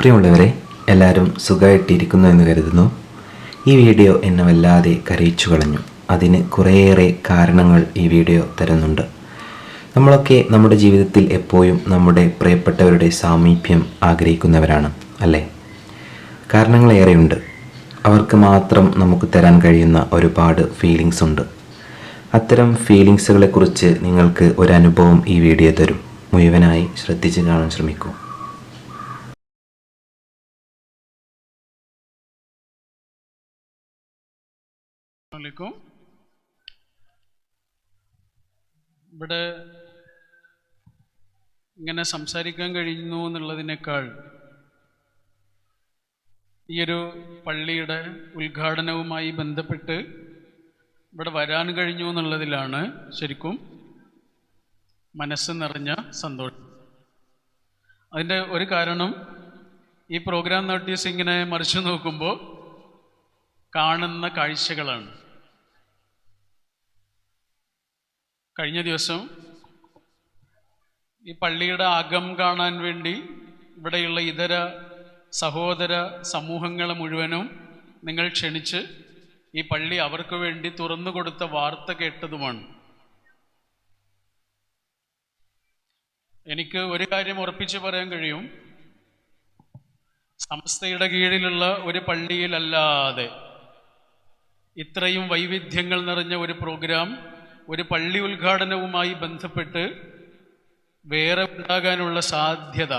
പ്രിയമുള്ളവരെ എല്ലാവരും സുഖമായിട്ടിരിക്കുന്നു എന്ന് കരുതുന്നു. ഈ വീഡിയോ എന്നെ വല്ലാതെ കരയിച്ചു കളഞ്ഞു. അതിന് കുറേയേറെ കാരണങ്ങൾ ഈ വീഡിയോ തരുന്നുണ്ട്. നമ്മളൊക്കെ നമ്മുടെ ജീവിതത്തിൽ എപ്പോഴും നമ്മുടെ പ്രിയപ്പെട്ടവരുടെ സാമീപ്യം ആഗ്രഹിക്കുന്നവരാണ് അല്ലേ? കാരണങ്ങളേറെയുണ്ട്. അവർക്ക് മാത്രം നമുക്ക് തരാൻ കഴിയുന്ന ഒരുപാട് ഫീലിങ്സ് ഉണ്ട്. അത്തരം ഫീലിങ്സുകളെക്കുറിച്ച് നിങ്ങൾക്ക് ഒരു അനുഭവം ഈ വീഡിയോ തരും. മുഴുവനായി ശ്രദ്ധിച്ച് കാണാൻ ശ്രമിക്കൂ. അലൈക്കും ഇവിടെ ഇങ്ങനെ സംസാരിക്കാൻ കഴിയുന്നു എന്നുള്ളതിനേക്കാൾ ഈയൊരു പള്ളിയുടെ ഉദ്ഘാടനവുമായി ബന്ധപ്പെട്ട് ഇവിടെ വരാൻ കഴിഞ്ഞു എന്നുള്ളതിലാണ് ശരിക്കും മനസ്സ് നിറഞ്ഞ സന്തോഷം. അതിന്റെ ഒരു കാരണം ഈ പ്രോഗ്രാം നോട്ടീസ് ഇങ്ങനെ മറിച്ചു നോക്കുമ്പോൾ കാണുന്ന കാഴ്ചകളാണ്. കഴിഞ്ഞ ദിവസം ഈ പള്ളിയുടെ അകം കാണാൻ വേണ്ടി ഇവിടെയുള്ള ഇതര സഹോദര സമൂഹങ്ങളെ മുഴുവനും നിങ്ങൾ ക്ഷണിച്ച് ഈ പള്ളി അവർക്ക് വേണ്ടി തുറന്നു കൊടുത്ത വാർത്ത കേട്ടതുമാണ്. എനിക്ക് ഒരു കാര്യം ഉറപ്പിച്ച് പറയാൻ കഴിയും. സമസ്തയുടെ കീഴിലുള്ള ഒരു പള്ളിയിലല്ലാതെ ഇത്രയും വൈവിധ്യങ്ങൾ നിറഞ്ഞ ഒരു പ്രോഗ്രാം ഒരു പള്ളി ഉദ്ഘാടനവുമായി ബന്ധപ്പെട്ട് വേറെ ഉണ്ടാകാനുള്ള സാധ്യത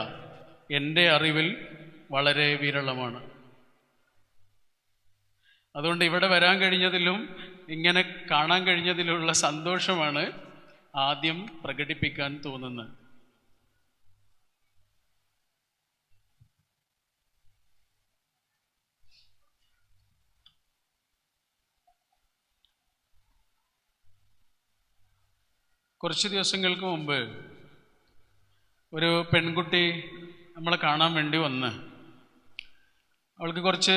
എന്റെ അറിവിൽ വളരെ വിരളമാണ്. അതുകൊണ്ട് ഇവിടെ വരാൻ കഴിഞ്ഞതിലും ഇങ്ങനെ കാണാൻ കഴിഞ്ഞതിലുള്ള സന്തോഷമാണ് ആദ്യം പ്രകടിപ്പിക്കാൻ തോന്നുന്നത്. കുറച്ച് ദിവസങ്ങൾക്ക് മുമ്പ് ഒരു പെൺകുട്ടി നമ്മളെ കാണാൻ വേണ്ടി വന്ന് അവൾക്ക് കുറച്ച്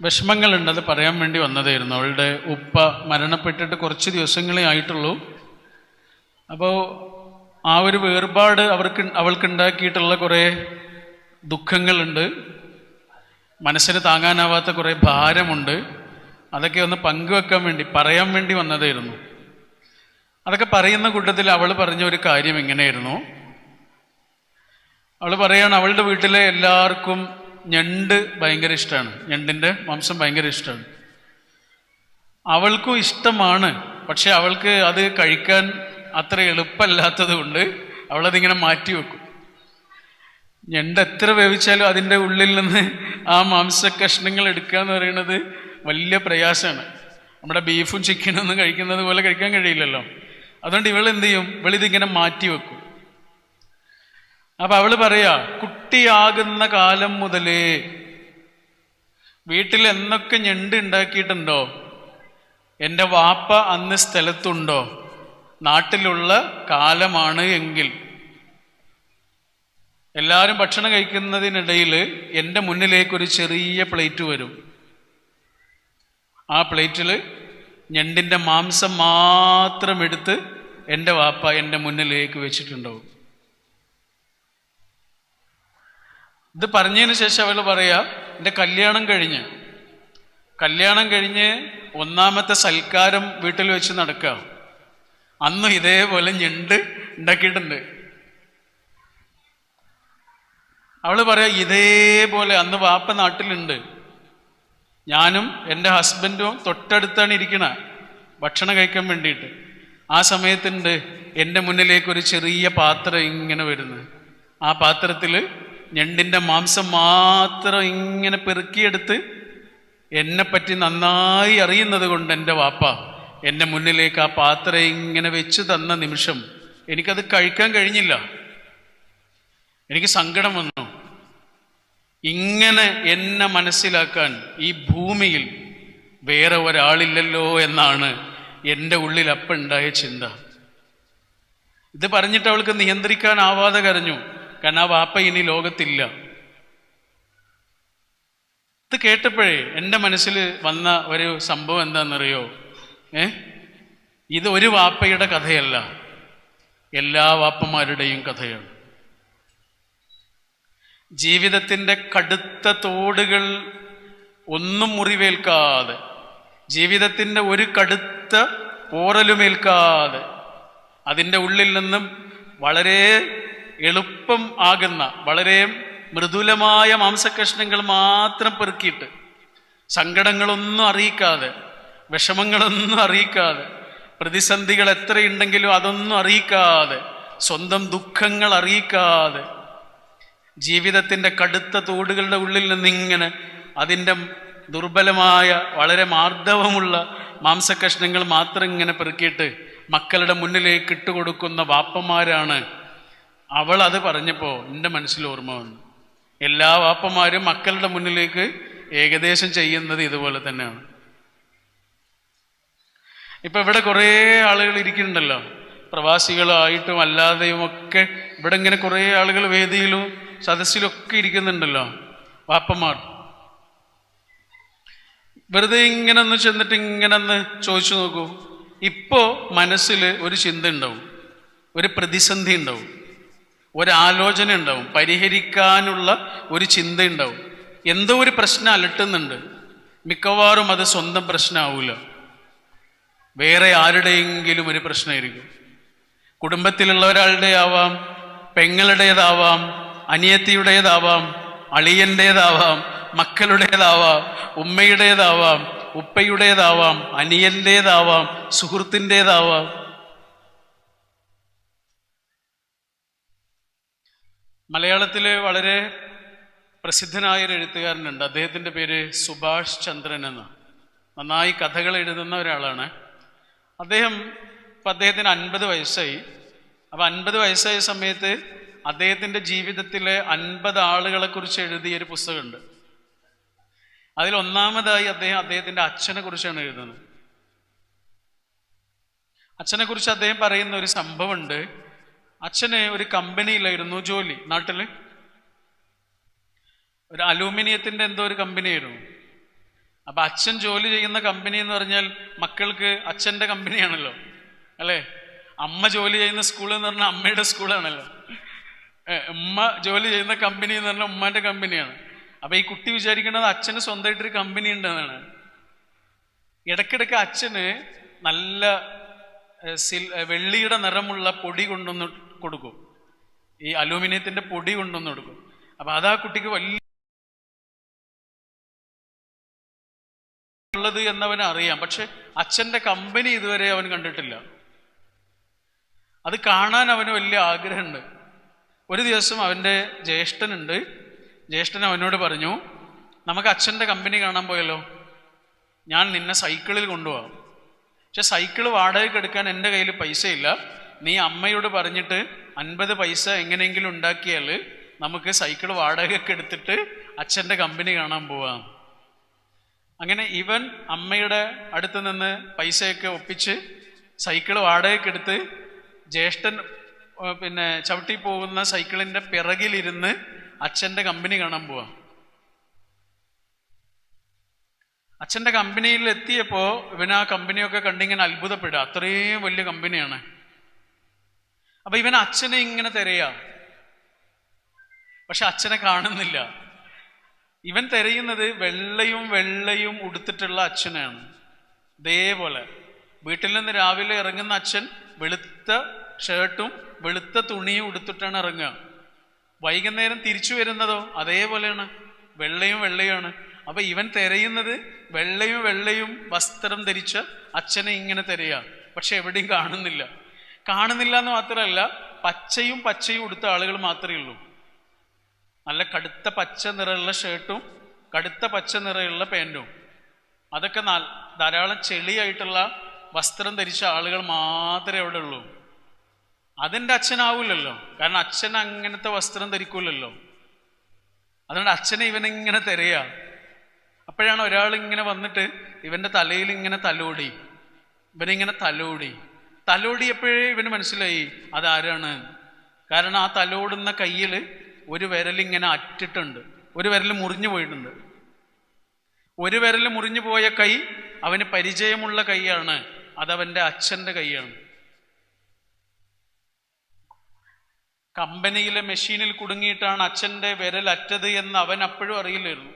വിഷമങ്ങളുണ്ട് അത് പറയാൻ വേണ്ടി വന്നതായിരുന്നു. അവളുടെ ഉപ്പ മരണപ്പെട്ടിട്ട് കുറച്ച് ദിവസങ്ങളേ ആയിട്ടുള്ളൂ. അപ്പോൾ ആ ഒരു വേർപാട് അവർക്ക് അവൾക്കുണ്ടാക്കിയിട്ടുള്ള കുറേ ദുഃഖങ്ങളുണ്ട്. മനസ്സിന് താങ്ങാനാവാത്ത കുറേ ഭാരമുണ്ട്. അതൊക്കെ ഒന്ന് പങ്കുവെക്കാൻ വേണ്ടി പറയാൻ വേണ്ടി വന്നതായിരുന്നു. അതൊക്കെ പറയുന്ന കൂട്ടത്തിൽ അവൾ പറഞ്ഞ ഒരു കാര്യം എങ്ങനെയായിരുന്നു അവൾ പറയാണ് അവളുടെ വീട്ടിലെ എല്ലാവർക്കും ഞണ്ട് ഭയങ്കര ഇഷ്ടമാണ്. ഞണ്ടിന്റെ മാംസം ഭയങ്കര ഇഷ്ടമാണ്. അവൾക്കും ഇഷ്ടമാണ് പക്ഷെ അവൾക്ക് അത് കഴിക്കാൻ അത്ര എളുപ്പമല്ലാത്തത് കൊണ്ട് അവളതിങ്ങനെ മാറ്റി വെക്കും. ഞണ്ട് എത്ര വേവിച്ചാലും അതിന്റെ ഉള്ളിൽ നിന്ന് ആ മാംസ കഷ്ണങ്ങൾ എടുക്കുക എന്ന് പറയുന്നത് വലിയ പ്രയാസമാണ്. നമ്മുടെ ബീഫും ചിക്കനും ഒന്നും കഴിക്കുന്നത് പോലെ കഴിക്കാൻ കഴിയില്ലല്ലോ. അതുകൊണ്ട് ഇവൾ എന്ത് ചെയ്യും? ഇവളിതിങ്ങനെ മാറ്റി വെക്കും. അപ്പൊ അവൾ പറയാ കുട്ടിയാകുന്ന കാലം മുതലേ വീട്ടിൽ എന്നൊക്കെ ഞെണ്ട് ഉണ്ടാക്കിയിട്ടുണ്ടോ? എന്റെ വാപ്പ അന്ന് സ്ഥലത്തുണ്ടോ? നാട്ടിലുള്ള കാലമാണ് എങ്കിൽ. എല്ലാവരും ഭക്ഷണം കഴിക്കുന്നതിനിടയിൽ എന്റെ മുന്നിലേക്ക് ഒരു ചെറിയ പ്ലേറ്റ് വരും. ആ പ്ലേറ്റിൽ ഞണ്ടിന്റെ മാംസം മാത്രം എടുത്ത് എന്റെ വാപ്പ എന്റെ മുന്നിലേക്ക് വെച്ചിട്ടുണ്ടാവും. ഇത് പറഞ്ഞതിന് ശേഷം അവൾ പറയാ എന്റെ കല്യാണം കഴിഞ്ഞ് കല്യാണം കഴിഞ്ഞ് ഒന്നാമത്തെ സൽക്കാരം വീട്ടിൽ വെച്ച് നടക്കുക അന്നും ഇതേപോലെ ഞണ്ട് ഉണ്ടാക്കിയിട്ടുണ്ട്. അവൾ പറയാ ഇതേപോലെ അന്ന് വാപ്പ നാട്ടിലുണ്ട്. ഞാനും എന്റെ ഹസ്ബൻഡും തൊട്ടടുത്താണ് ഇരിക്കണ. ഭക്ഷണം കഴിക്കാൻ വേണ്ടിയിട്ട്. ആ സമയത്തുണ്ട് എന്റെ മുന്നിലേക്ക് ഒരു ചെറിയ പാത്രം ഇങ്ങനെ വരുന്നു. ആ പാത്രത്തിൽ ഞണ്ടിന്റെ മാംസം മാത്രം ഇങ്ങനെ പെറുക്കിയെടുത്ത് എന്നെപ്പറ്റി നന്നായി അറിയുന്നത് കൊണ്ട് എന്റെ വാപ്പ എന്റെ മുന്നിലേക്ക് ആ പാത്രം ഇങ്ങനെ വെച്ച് തന്ന നിമിഷം എനിക്കത് കഴിക്കാൻ കഴിഞ്ഞില്ല. എനിക്ക് സങ്കടം വന്നു. ഇങ്ങനെ എന്നെ മനസ്സിലാക്കാൻ ഈ ഭൂമിയിൽ വേറെ ഒരാളില്ലല്ലോ എന്നാണ് എന്റെ ഉള്ളിൽ അപ്പുണ്ടായ ചിന്ത. ഇത് പറഞ്ഞിട്ട് അവൾക്ക് നിയന്ത്രിക്കാനാവാതെ കരഞ്ഞു. കാരണം ആ വാപ്പ ഇനി ലോകത്തില്ല. ഇത് കേട്ടപ്പോഴേ എന്റെ മനസ്സിൽ വന്ന ഒരു സംഭവം എന്താണെന്നറിയോ? ഏ? ഇത് ഒരു വാപ്പയുടെ കഥയല്ല. എല്ലാ വാപ്പമാരുടെയും കഥയാണ്. ജീവിതത്തിന്റെ കടുത്ത തോടുകൾ ഒന്നും മുറിവേൽക്കാതെ ജീവിതത്തിന്റെ ഒരു കടുത്ത പോറലുമേൽക്കാതെ അതിന്റെ ഉള്ളിൽ നിന്നും വളരെ എളുപ്പം ആകുന്ന വളരെ മൃദുലമായ മാംസകഷ്ണങ്ങൾ മാത്രം പെറുക്കിയിട്ട് സങ്കടങ്ങളൊന്നും അറിയിക്കാതെ വിഷമങ്ങളൊന്നും അറിയിക്കാതെ പ്രതിസന്ധികൾ എത്രയുണ്ടെങ്കിലും അതൊന്നും അറിയിക്കാതെ സ്വന്തം ദുഃഖങ്ങൾ അറിയിക്കാതെ ജീവിതത്തിന്റെ കടുത്ത തോടുകളുടെ ഉള്ളിൽ നിന്നിങ്ങനെ അതിന്റെ ദുർബലമായ വളരെ മാർദ്ദവമുള്ള മാംസകഷ്ണങ്ങൾ മാത്രം ഇങ്ങനെ പെറുക്കിയിട്ട് മക്കളുടെ മുന്നിലേക്ക് ഇട്ടുകൊടുക്കുന്ന വാപ്പന്മാരാണ് അവൾ അത് പറഞ്ഞപ്പോൾ എന്റെ മനസ്സിൽ ഓർമ്മ വന്നു. എല്ലാ വാപ്പന്മാരും മക്കളുടെ മുന്നിലേക്ക് ഏകദേശം ചെയ്യുന്നത് ഇതുപോലെ തന്നെയാണ്. ഇപ്പം ഇവിടെ കുറേ ആളുകൾ ഇരിക്കുന്നുണ്ടല്ലോ. പ്രവാസികളായിട്ടും അല്ലാതെയും ഒക്കെ ഇവിടെ ഇങ്ങനെ കുറേ ആളുകൾ വേദിയിലും സദസ്സിലും ഒക്കെ ഇരിക്കുന്നുണ്ടല്ലോ വാപ്പന്മാർ വെറുതെ ഇങ്ങനെ ഒന്ന് ചെന്നിട്ട് ഇങ്ങനെ ഒന്ന് ചോദിച്ചു നോക്കൂ. ഇപ്പോൾ മനസ്സിൽ ഒരു ചിന്ത ഉണ്ടാവും. ഒരു പ്രതിസന്ധി ഉണ്ടാവും. ഒരാലോചന ഉണ്ടാവും. പരിഹരിക്കാനുള്ള ഒരു ചിന്ത ഉണ്ടാവും. എന്തോ ഒരു പ്രശ്നം അലട്ടുന്നുണ്ട്. മിക്കവാറും അത് സ്വന്തം പ്രശ്നമാവില്ല വേറെ ആരുടെയെങ്കിലും ഒരു പ്രശ്നമായിരിക്കും. കുടുംബത്തിലുള്ള ഒരാളുടെ ആവാം പെങ്ങളുടേതാവാം അനിയത്തിയുടേതാവാം അളിയന്റേതാവാം മക്കളുടേതാവാം ഉമ്മയുടേതാവാം ഉപ്പയുടേതാവാം അനിയന്റേതാവാം സുഹൃത്തിന്റേതാവാം മലയാളത്തിലെ വളരെ പ്രസിദ്ധനായ ഒരു എഴുത്തുകാരനുണ്ട്. അദ്ദേഹത്തിന്റെ പേര് സുഭാഷ് ചന്ദ്രൻ എന്ന്. നന്നായി കഥകൾ എഴുതുന്ന ഒരാളാണ്. അദ്ദേഹം ഇപ്പം അദ്ദേഹത്തിന് അൻപത് വയസ്സായി. അപ്പം അൻപത് വയസ്സായ സമയത്ത് അദ്ദേഹത്തിന്റെ ജീവിതത്തിലെ അൻപത് ആളുകളെ കുറിച്ച് എഴുതിയ ഒരു പുസ്തകമുണ്ട്. അതിൽ ഒന്നാമതായി അദ്ദേഹം അദ്ദേഹത്തിന്റെ അച്ഛനെ കുറിച്ചാണ് എഴുതുന്നത്. അച്ഛനെ കുറിച്ച് അദ്ദേഹം പറയുന്ന ഒരു സംഭവമുണ്ട്. അച്ഛന് ഒരു കമ്പനിയിലായിരുന്നു ജോലി. നാട്ടിൽ ഒരു അലൂമിനിയത്തിന്റെ എന്തോ ഒരു കമ്പനിയായിരുന്നു. അപ്പൊ അച്ഛൻ ജോലി ചെയ്യുന്ന കമ്പനി എന്ന് പറഞ്ഞാൽ മക്കൾക്ക് അച്ഛന്റെ കമ്പനിയാണല്ലോ. അല്ലേ? അമ്മ ജോലി ചെയ്യുന്ന സ്കൂൾ എന്ന് പറഞ്ഞാൽ അമ്മയുടെ സ്കൂളാണല്ലോ. ഉമ്മ ജോലി ചെയ്യുന്ന കമ്പനി എന്ന് പറഞ്ഞാൽ ഉമ്മാന്റെ കമ്പനിയാണ് അപ്പൊ ഈ കുട്ടി വിചാരിക്കേണ്ടത് അച്ഛന് സ്വന്തമായിട്ടൊരു കമ്പനി ഉണ്ടെന്നാണ്. ഇടയ്ക്കിടയ്ക്ക് അച്ഛന് നല്ല സിൽ വെള്ളിയുടെ നിറമുള്ള പൊടി കൊണ്ടുവന്ന് കൊടുക്കും. ഈ അലൂമിനിയത്തിന്റെ പൊടി കൊണ്ടുവന്ന് കൊടുക്കും. അപ്പൊ അത് ആ കുട്ടിക്ക് വലിയ ഉള്ളത് എന്നവന് അറിയാം. പക്ഷെ അച്ഛന്റെ കമ്പനി ഇതുവരെ അവൻ കണ്ടിട്ടില്ല. അത് കാണാൻ അവന് വലിയ ആഗ്രഹമുണ്ട്. ഒരു ദിവസം അവന്റെ ജ്യേഷ്ഠനുണ്ട്. ജ്യേഷ്ഠൻ അവനോട് പറഞ്ഞു നമുക്ക് അച്ഛന്റെ കമ്പനി കാണാൻ പോയല്ലോ. ഞാൻ നിന്നെ സൈക്കിളിൽ കൊണ്ടുപോകാം പക്ഷെ സൈക്കിൾ വാടകയ്ക്ക് എടുക്കാൻ എന്റെ കയ്യിൽ പൈസയില്ല. നീ അമ്മയോട് പറഞ്ഞിട്ട് അൻപത് പൈസ എങ്ങനെയെങ്കിലും ഉണ്ടാക്കിയാൽ നമുക്ക് സൈക്കിൾ വാടകയ്ക്ക് എടുത്തിട്ട് അച്ഛന്റെ കമ്പനി കാണാൻ പോവാം. അങ്ങനെ ഇവൻ അമ്മയുടെ അടുത്ത് നിന്ന് പൈസയൊക്കെ ഒപ്പിച്ച് സൈക്കിൾ വാടകയ്ക്ക് എടുത്ത് ജ്യേഷ്ഠൻ പിന്നെ ചവിട്ടി പോകുന്ന സൈക്കിളിന്റെ പിറകിലിരുന്ന് അച്ഛന്റെ കമ്പനി കാണാൻ പോവാ. അച്ഛന്റെ കമ്പനിയിൽ എത്തിയപ്പോ ഇവൻ ആ കമ്പനിയൊക്കെ കണ്ടിങ്ങനെ അത്ഭുതപ്പെടുക. അത്രയും വലിയ കമ്പനിയാണ്. അപ്പൊ ഇവൻ അച്ഛനെ ഇങ്ങനെ തിരയാ. പക്ഷെ അച്ഛനെ കാണുന്നില്ല. ഇവൻ തിരയുന്നത് വെള്ളയും വെള്ളയും ഉടുത്തിട്ടുള്ള അച്ഛനാണ് ഇതേപോലെ. വീട്ടിൽ നിന്ന് രാവിലെ ഇറങ്ങുന്ന അച്ഛൻ വെളുത്ത ഷർട്ടും വെളുത്ത തുണിയും ഉടുത്തിട്ടാണ് ഇറങ്ങുക. വൈകുന്നേരം തിരിച്ചു വരുന്നതോ? അതേപോലെയാണ്. വെള്ളയും വെള്ളയുമാണ്. അപ്പൊ ഇവൻ തിരയുന്നത് വെള്ളയും വെള്ളയും വസ്ത്രം ധരിച്ച അച്ഛനെ ഇങ്ങനെ തിരയുക പക്ഷെ എവിടെയും കാണുന്നില്ല. കാണുന്നില്ല എന്ന് മാത്രമല്ല പച്ചയും പച്ചയും ഉടുത്ത ആളുകൾ മാത്രമേ ഉള്ളൂ. നല്ല കടുത്ത പച്ച നിറമുള്ള ഷർട്ടും കടുത്ത പച്ച നിറമുള്ള പാന്റും അതൊക്കെ ധാരാളം ചെളിയായിട്ടുള്ള വസ്ത്രം ധരിച്ച ആളുകൾ മാത്രമേ അവിടെ ഉള്ളൂ. അതെന്റെ അച്ഛനാവില്ലല്ലോ കാരണം അച്ഛൻ അങ്ങനത്തെ വസ്ത്രം ധരിക്കൂലല്ലോ. അതുകൊണ്ട് അച്ഛനെ ഇവനിങ്ങനെ തിരയുക അപ്പോഴാണ് ഒരാൾ ഇങ്ങനെ വന്നിട്ട് ഇവന്റെ തലയിൽ ഇങ്ങനെ തലോടി. ഇവനിങ്ങനെ തലോടി. തലോടിയപ്പോഴേ ഇവന് മനസ്സിലായി അതാരാണ്? കാരണം ആ തലോടുന്ന കയ്യിൽ ഒരു വിരലിങ്ങനെ അറ്റിട്ടുണ്ട്. ഒരു വിരൽ മുറിഞ്ഞു പോയിട്ടുണ്ട്. ഒരു വിരൽ മുറിഞ്ഞു പോയ കൈ അവന് പരിചയമുള്ള കൈയാണ്. അതവന്റെ അച്ഛന്റെ കൈയാണ്. കമ്പനിയിലെ മെഷീനിൽ കുടുങ്ങിയിട്ടാണ് അച്ഛന്റെ വിരൽ അറ്റത് എന്ന് അവൻ അപ്പോഴും അറിയില്ലായിരുന്നു.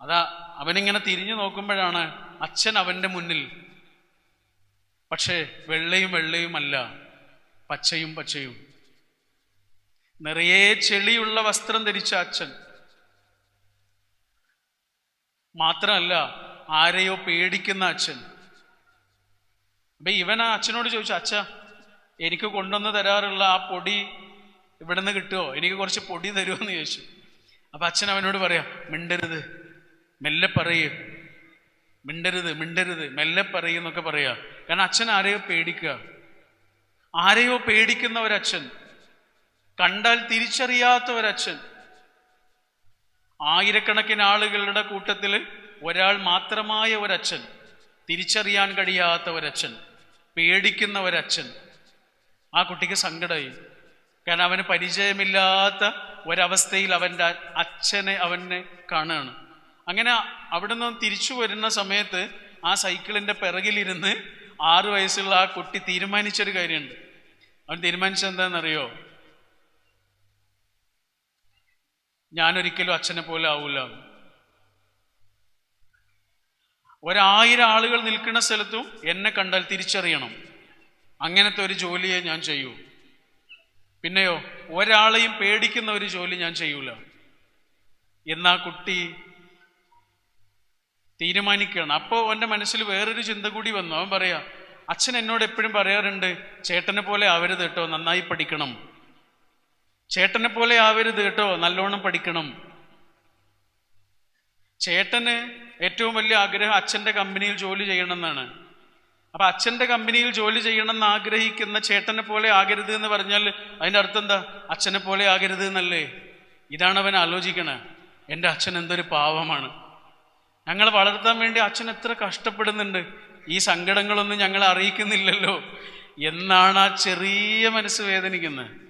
അതാ അവനിങ്ങനെ തിരിഞ്ഞു നോക്കുമ്പോഴാണ് അച്ഛൻ അവന്റെ മുന്നിൽ. പക്ഷേ വെള്ളയും വെള്ളയുമല്ല പച്ചയും പച്ചയും. നിറയെ ചെളിയുള്ള വസ്ത്രം ധരിച്ച അച്ഛൻ. മാത്രമല്ല ആരെയോ പേടിക്കുന്ന അച്ഛൻ. അപ്പൊ ഇവൻ ആ അച്ഛനോട് ചോദിച്ചു അച്ഛ എനിക്ക് കൊണ്ടുവന്ന് തരാറുള്ള ആ പൊടി ഇവിടെ നിന്ന് കിട്ടുമോ എനിക്ക് കുറച്ച് പൊടി തരുമോ എന്ന് ചോദിച്ചു. അപ്പൊ അച്ഛൻ അവനോട് പറയാ മിണ്ടരുത് മെല്ലെ പറയൂ. മിണ്ടരുത് മിണ്ടരുത് മെല്ലെ പറയുന്നൊക്കെ പറയാ. കാരണം അച്ഛൻ ആരെയോ പേടിക്കുക. ആരെയോ പേടിക്കുന്ന ഒരച്ഛൻ. കണ്ടാൽ തിരിച്ചറിയാത്ത ഒരച്ഛൻ. ആയിരക്കണക്കിന് ആളുകളുടെ കൂട്ടത്തിൽ ഒരാൾ മാത്രമായ ഒരച്ഛൻ. തിരിച്ചറിയാൻ കഴിയാത്ത ഒരച്ഛൻ. പേടിക്കുന്ന ഒരച്ഛൻ. ആ കുട്ടിക്ക് സങ്കടമായി കാരണം അവന് പരിചയമില്ലാത്ത ഒരവസ്ഥയിൽ അവന്റെ അച്ഛനെ അവനെ കാണുകയാണ്. അങ്ങനെ അവിടെ നിന്ന് തിരിച്ചു വരുന്ന സമയത്ത് ആ സൈക്കിളിന്റെ പിറകിലിരുന്ന് ആറ് വയസ്സുള്ള ആ കുട്ടി തീരുമാനിച്ചൊരു കാര്യമുണ്ട്. അവൻ തീരുമാനിച്ചത് എന്താണെന്നറിയോ? ഞാനൊരിക്കലും അച്ഛനെ പോലെ ആവൂല. ഒരായിരം ആളുകൾ നിൽക്കുന്ന സ്ഥലത്തും എന്നെ കണ്ടാൽ തിരിച്ചറിയണം. അങ്ങനത്തെ ഒരു ജോലിയെ ഞാൻ ചെയ്യൂ. പിന്നെയോ ഒരാളെയും പേടിക്കുന്ന ഒരു ജോലി ഞാൻ ചെയ്യൂല. എന്നാ കുട്ടി തീരുമാനിക്കുകയാണ്. അപ്പോൾ എന്റെ മനസ്സിൽ വേറൊരു ചിന്ത കൂടി വന്നു. അവൻ പറയാ അച്ഛൻ എന്നോട് എപ്പോഴും പറയാറുണ്ട് ചേട്ടനെ പോലെ ആവരുത് കേട്ടോ നന്നായി പഠിക്കണം. ചേട്ടനെ പോലെ ആവരുത് കേട്ടോ നല്ലോണം പഠിക്കണം. ചേട്ടന് ഏറ്റവും വലിയ ആഗ്രഹം അച്ഛന്റെ കമ്പനിയിൽ ജോലി ചെയ്യണം എന്നാണ്. അപ്പൊ അച്ഛന്റെ കമ്പനിയിൽ ജോലി ചെയ്യണം എന്ന് ആഗ്രഹിക്കുന്ന ചേട്ടനെ പോലെ ആകരുത് എന്ന് പറഞ്ഞാൽ അതിന്റെ അർത്ഥം എന്താ? അച്ഛനെ പോലെ ആകരുത് എന്നല്ലേ? ഇതാണ് അവൻ ആലോചിക്കണേ. എന്റെ അച്ഛൻ എന്തൊരു പാവമാണ്. ഞങ്ങൾ വളർത്താൻ വേണ്ടി അച്ഛൻ എത്ര കഷ്ടപ്പെടുന്നുണ്ട്. ഈ സങ്കടങ്ങളൊന്നും ഞങ്ങളെ അറിയിക്കുന്നില്ലല്ലോ. എന്നാണ് ആ ചെറിയ മനസ്സ് വേദനിക്കുന്നത്.